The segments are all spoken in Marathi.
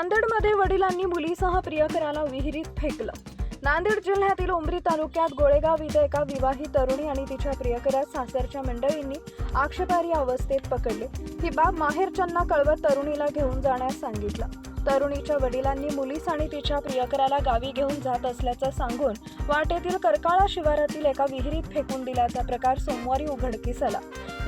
नांदेडमध्ये वडिलांनी मुलीसह प्रियकराला विहिरीत फेकलं. नांदेड जिल्ह्यातील उमरी तालुक्यात गोळेगाव इथं एका विवाहित तरुणी आणि तिच्या प्रियकरास सासरच्या मंडळींनी आक्षेपार्ह अवस्थेत पकडले. ही बाब माहेरच्यांना कळवत तरुणीला घेऊन जाण्यास सांगितलं. तरुणीच्या वडिलांनी मुलीस आणि तिच्या प्रियकराला गावी घेऊन जात असल्याचं सांगून वाटेतील करकाळा शिवारातील एका विहिरीत फेकून दिल्याचा प्रकार सोमवारी उघडकीस आला.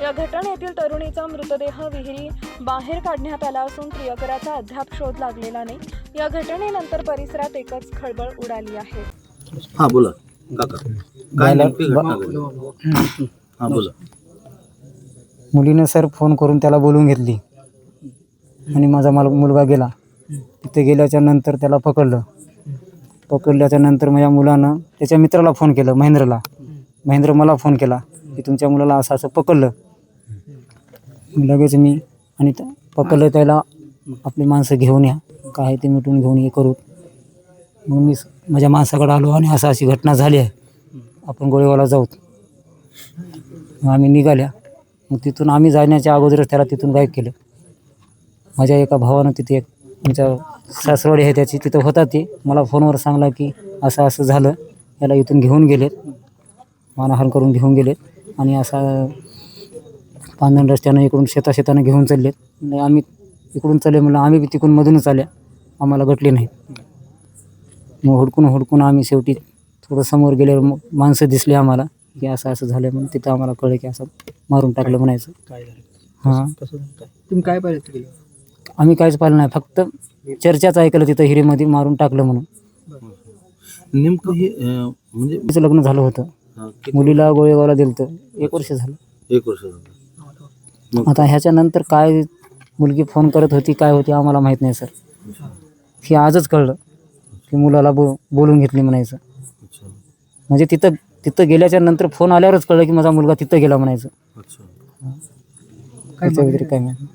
या घटनेतील तरुणीचा मृतदेह विहिरी बाहेर काढण्यात आला असून प्रियकराचा अद्याप शोध लागलेला नाही. या घटनेनंतर परिसरात एकच खळबळ उडाली आहे. हा बोला. काका काय नेमकी घटना घडली? हा बोला. मुलीनं सर फोन करून त्याला बोलवून घेतली. आणि माझा माल मुलगा गेला. तिथे गेल्याच्यानंतर त्याला पकडलं. पकडल्याच्या नंतर माझ्या मुलानं त्याच्या मित्राला फोन केलं महेंद्रला. महेंद्र मला फोन केला की तुमच्या मुलाला असं असं पकडलं. लगेच मी आणि पकडलं त्याला आपली माणसं घेऊन या. काय ते मिटून घेऊन हे करू. मग मी माझ्या माणसाकडे आलो आणि असं अशी घटना झाली आहे. आपण गोळेवाला जाऊ. मग आम्ही निघाल्या. मग तिथून आम्ही जाण्याच्या अगोदरच त्याला तिथून गायब केलं. माझ्या एका भावानं तिथे एक आमच्या सासरवाडी आहे त्याची तिथं होता ते. मला फोनवर सांगला की असं असं झालं. याला इथून घेऊन गेलेत. मानहान करून घेऊन गेलेत. आणि असा पांधन रस्त्यानं इकडून शेता शेतानं घेऊन चाललेत. आणि आम्ही इकडून चालले म्हणलं आम्ही बी तिकडून मधूनच आल्या. आम्हाला गटले नाही मग हुडकून हुडकून आम्ही शेवटी थोडं समोर गेल्यावर मग माणसं दिसली आम्हाला की असं असं झालं म्हणून तिथं आम्हाला कळलं की असं मारून टाकलं म्हणायचं. काय झालं? हां. तुम्ही काय पाहिजे आम्ही काहीच पाहिलं नाही. फक्त चर्चाच ऐकलं तिथं हिरीमध्ये मारून टाकलं म्हणून. नेमकं हे अं, म्हणजे तिचं लग्न झालं होतं. किती- मुलीला गोळेगावला दिलं तर एक वर्ष झालं. एक वर्ष झालं. मग आता ह्याच्यानंतर काय मुलगी फोन करत होती काय होती आम्हाला माहीत नाही सर. हे आजच कळलं की मुलाला बो बोलून घेतली म्हणायचं. अच्छा. म्हणजे तिथं तिथं गेल्याच्यानंतर फोन आल्यावरच कळलं की माझा मुलगा तिथं गेला म्हणायचं. अच्छा. त्याच्या व्यतिरिक्त काय नाही.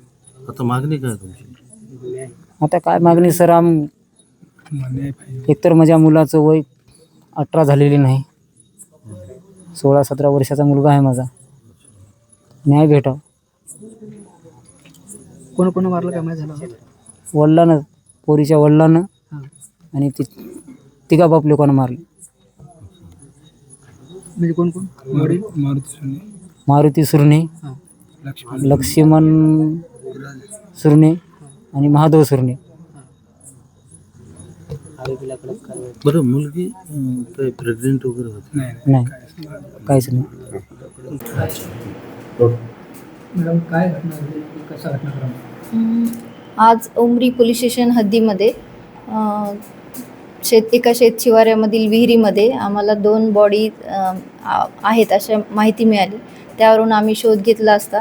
आता मागणी काय तुमची? आता काय मागणी सर आम एकतर माझ्या मुलाचं वय अठरा झालेली नाही. सोळा सतरा वर्षाचा मुलगा आहे माझा. न्याय भेटाव. कोण कोण मारलं काय माहिती झालं? वडिलानं पोरीच्या वडिलानं हां. आणि ती तिघा बाप लोकांना मारले? म्हणजे कोण कोण? वडील? मारुती मारुती सुरणे लक्ष्मण सुरणे आणि महादेव सुरणे. बरं मुलगी काय प्रेग्नेंट वगैरे होती. नाही. काहीच नाही. मॅडम काय घटना झाली कसा घटनाक्रम हम्म, आज उमरी पोलीस स्टेशन हद्दीमध्ये शेत एका शेत शिवाऱ्यामधील विहिरीमध्ये आम्हाला दोन बॉडी आहेत अशा माहिती मिळाली. त्यावरून आम्ही शोध घेतला असता.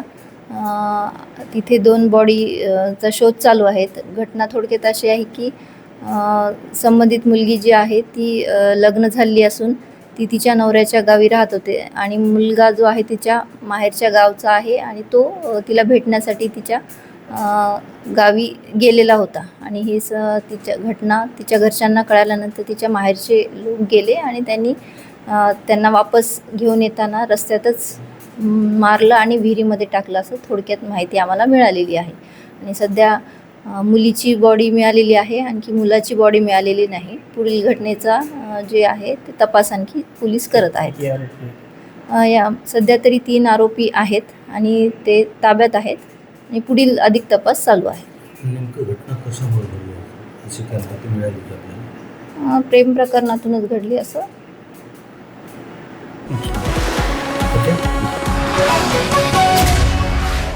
तिथे दोन बॉडी चा शोध चालू आहेत. घटना थोडक्यात अशी आहे की संबंधित मुलगी जी आहे ती लग्न झालेली असून ती तिच्या नवऱ्याच्या गावी राहत होते आणि मुलगा जो आहे तिच्या माहेरच्या गावचा आहे आणि तो तिला भेटण्यासाठी तिच्या गावी गेलेला होता. आणि ही स तिच्या घटना तिच्या घरच्यांना कळाल्यानंतर तिच्या माहेरचे लोक गेले आणि त्यांनी त्यांना वापस घेऊन येताना रस्त्यातच मारलं आणि विहिरीमध्ये टाकलं असं थोडक्यात माहिती आम्हाला मिळालेली आहे. आणि सध्या मुलीची बॉडी मिळालेली आहे आणखी मुलाची बॉडी मिळालेली नाही. पुढील घटनेचा जे आहे ते तपास आणखी पोलीस करत आहेत. या सध्या तरी तीन आरोपी आहेत आणि ते ताब्यात आहेत. आणि पुढील अधिक तपास चालू आहे. प्रेम प्रकरणातूनच घडली असं.